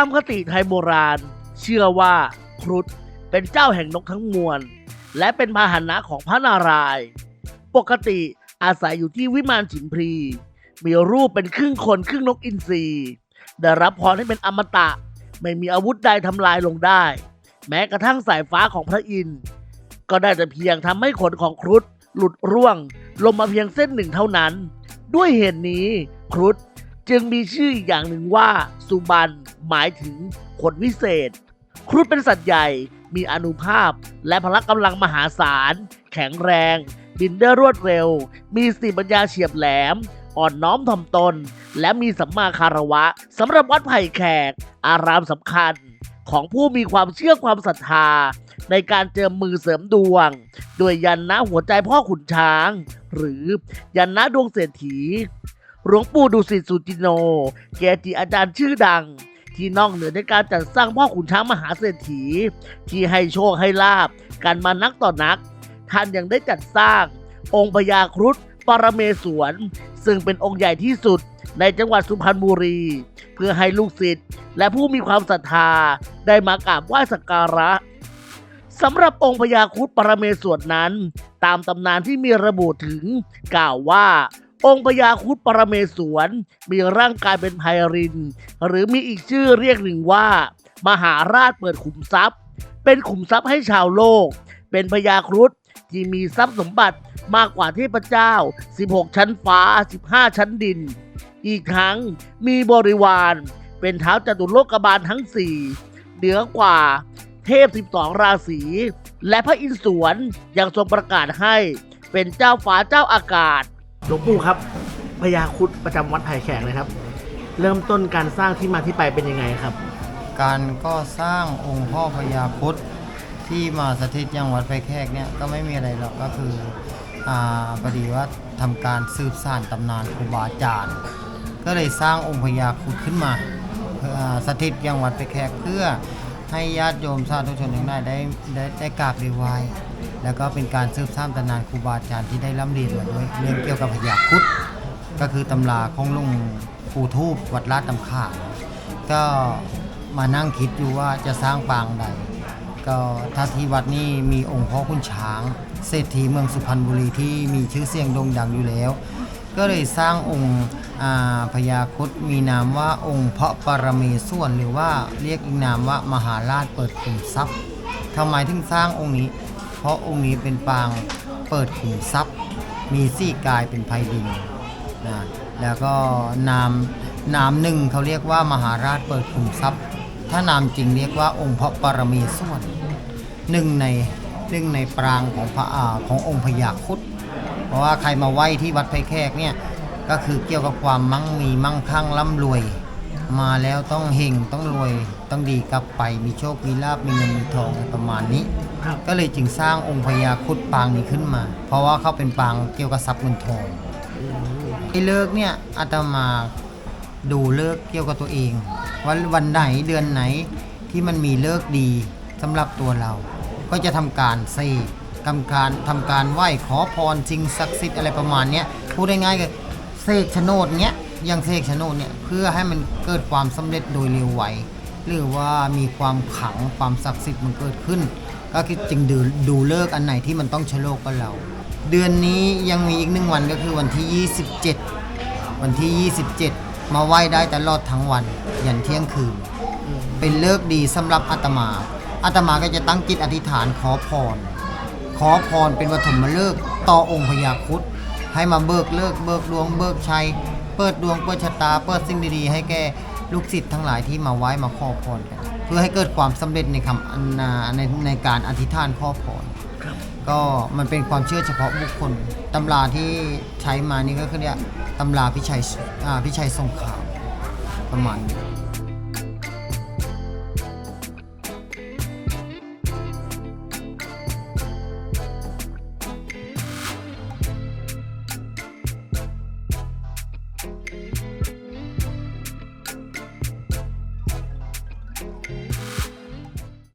ตามคติไทยโบราณ เชื่อว่าครุฑเป็นเจ้าแห่งนกทั้งมวล และเป็นพาหนะของพระนารายณ์ปกติอาศัยอยู่ที่วิมานฉิมพลีมีรูปเป็นครึ่งคนครึ่งนกอินทรีได้รับพรให้เป็นอมตะ ไม่มีอาวุธใดทำลายลงได้ แม้กระทั่งสายฟ้าของพระอินทร์ก็ได้แต่เพียงทำให้ขนของครุฑหลุดร่วง ลงมาเพียงเส้นหนึ่งเท่านั้น ด้วยเหตุนี้ครุฑจึงมีชื่ออีกอย่างหนึ่งว่า สุบัน หมายถึงขนวิเศษ ครุฑเป็นสัตว์ใหญ่มีอนุภาพ และพละกำลังมหาศาล แข็งแรง บินได้รวดเร็ว มีสติปัญญาเฉียบแหลม อ่อนน้อมถ่อมตน และมีสัมมาคารวะสำหรับวัดไผ่แขก อารามสำคัญของผู้มีความเชื่อความศรัทธา ในการเจิมมือเสริมดวง โดวยยันนะหัวใจพ่อขุนช้าง หรือยันนะดวงเศรษฐี หลวงปู่ดุสิตสุจิโน เกจิอาจารย์ชื่อดัง ที่นอกเหนือในการจัดสร้างพ่อขุนช้างมหาเศรษฐี ที่ให้โชคให้ลาบกันมานักต่อนัก ท่านยังได้จัดสร้าง องค์พญาครุฑปรเมศวร ซึ่งเป็นองค์ใหญ่ที่สุดในจังหวัดสุพรรณบุรี เพื่อให้ลูกศิษย์และผู้มีความศรัทธาได้มากราบไหว้สักการะสำหรับองค์พญาครุฑปรเมศวรนั้น ตามตำนานที่มีระบุถึงกล่าวว่า องค์พญาครุฑปรเมศวร มีร่างกายเป็นไพริน หรือมีอีกชื่อเรียกหนึ่งว่า มหาราชเปิดขุมทรัพย์ เป็นขุมทรัพย์ให้ชาวโลก เป็นพญาครุฑที่มีทรัพย์สมบัติมากกว่าเทพเจ้า 16 ชั้นฟ้า 15 ชั้นดิน อีกทั้งมีบริวาร เป็นเท้าจตุโลกบาลทั้ง 4 เหนือกว่าเทพ 12 ราศี และพระอินทร์สวนยังทรงประกาศให้เป็นเจ้าฟ้าเจ้าอากาศ หลวงปู่ครับพญาครุฑประจำวัดไผ่แขกเลยครับ เริ่มต้นการสร้างที่มาที่ไปเป็นยังไงครับ การก็สร้างองค์พ่อพญาครุฑที่มาสถิตยังวัดไผ่แขกเนี่ยก็ไม่มีอะไรหรอกก็คืออ่าพอดีว่าทำการสืบสานตำนานครูบาอาจารย์ ก็เลยสร้างองค์พญาครุฑขึ้นมาสถิตยังวัดไผ่แขกเพื่อให้ญาติโยมสาธุชนทั้งหลายได้ได้ได้กราบได้ไหว้ แล้วก็เป็นการสืบสร้านตำนานครูบาอาจารย์ที่ได้ร่ำเรียนมาด้วยเรื่องเกี่ยวกับพญาครุฑก็คือตำราของหลุงปู่ทูบวัดลาดตำขาก็มานั่งคิดอยู่ว่าจะสร้างปางใดก็ถ้าที่วัดนี้มีองค์พ่อคุณช้าง เศรษฐีเมืองสุพรรณบุรีที่มีชื่อเสียงโด่งดังอยู่แล้ว ก็เลยสร้างองค์พญาครุฑมีนามว่าองค์พระปรเมศวรหรือว่าเรียกอีกนามว่ามหาราชเปิดขุมทรัพย์ทำไมถึงสร้างองค์นี้ เพราะองค์นี้เป็นปางเปิดขุมทรัพย์ มีสี่กายเป็นไพดินนะแล้วก็นามนามหนึ่งเขาเรียกว่ามหาราชเปิดขุมทรัพย์ ถ้านามจริงเรียกว่าองค์พระปรมีส่วนหนึ่งในหนึ่งในปรางของพระอาขององค์พญาครุฑเพราะว่าใครมาไหว้ที่วัดไผ่แขกเนี่ยก็คือเกี่ยวกับความมั่งมีมั่งคั่งร่ำรวย มาแล้วต้องเฮงต้องรวยต้องดีกลับไปมีโชคมีลาบมีเงินมีทองประมาณนี้ ครับ ก็เลยจึงสร้างองค์พญาครุฑปางนี้ขึ้นมา เพราะว่าเขาเป็นปางเกี่ยวกับทรัพย์เงินทองไอ้เลิกเนี่ยอาตมาดูเลิกเกี่ยวกับตัวเองว่าวันไหนเดือนไหนที่มันมีเลิกดีสำหรับตัวเรา ก็จะทำการเสกทำการทำการไหว้ขอพรสิ่งศักดิ์สิทธิ์อะไรประมาณเนี้ยพูดง่ายๆก็เสกโฉนดเนี้ยย่างเสกโฉนดเนี่ยเพื่อให้มันเกิดความสำเร็จโดยเร็วไวหรือว่ามีความขังความศักดิ์สิทธิ์มันเกิดขึ้น ก็คือจึงดูดูเลิกอันไหนที่มันต้องชะโลกกับเรา เดือนนี้ยังมีอีกหนึ่งวันก็คือวันที่ 27 วันที่ 27 มาไหว้ได้ตลอดทั้งวัน ยันเที่ยงคืน เป็นเลิกดีสำหรับอาตมาอาตมาก็จะตั้งจิตอธิษฐานขอพร ขอพรเป็นปฐมฤกษ์ต่อองค์พญาครุฑให้มาเบิกเลิกเบิกดวงเบิกชัย เปิดดวงเปิดชะตา เปิดสิ่งดีๆ ให้แก่ลูกศิษย์ทั้งหลายที่มาไหว้มาขอพรกัน เพื่อให้เกิดความสำเร็จในคำอันนาในในการอธิษฐานขอพรก็มันเป็นความเชื่อเฉพาะบุคคลตำราที่ใช้มานี่ก็คือเนี่ยตำราพิชัยอ่าพิชัยทรงขาวประมาณนี้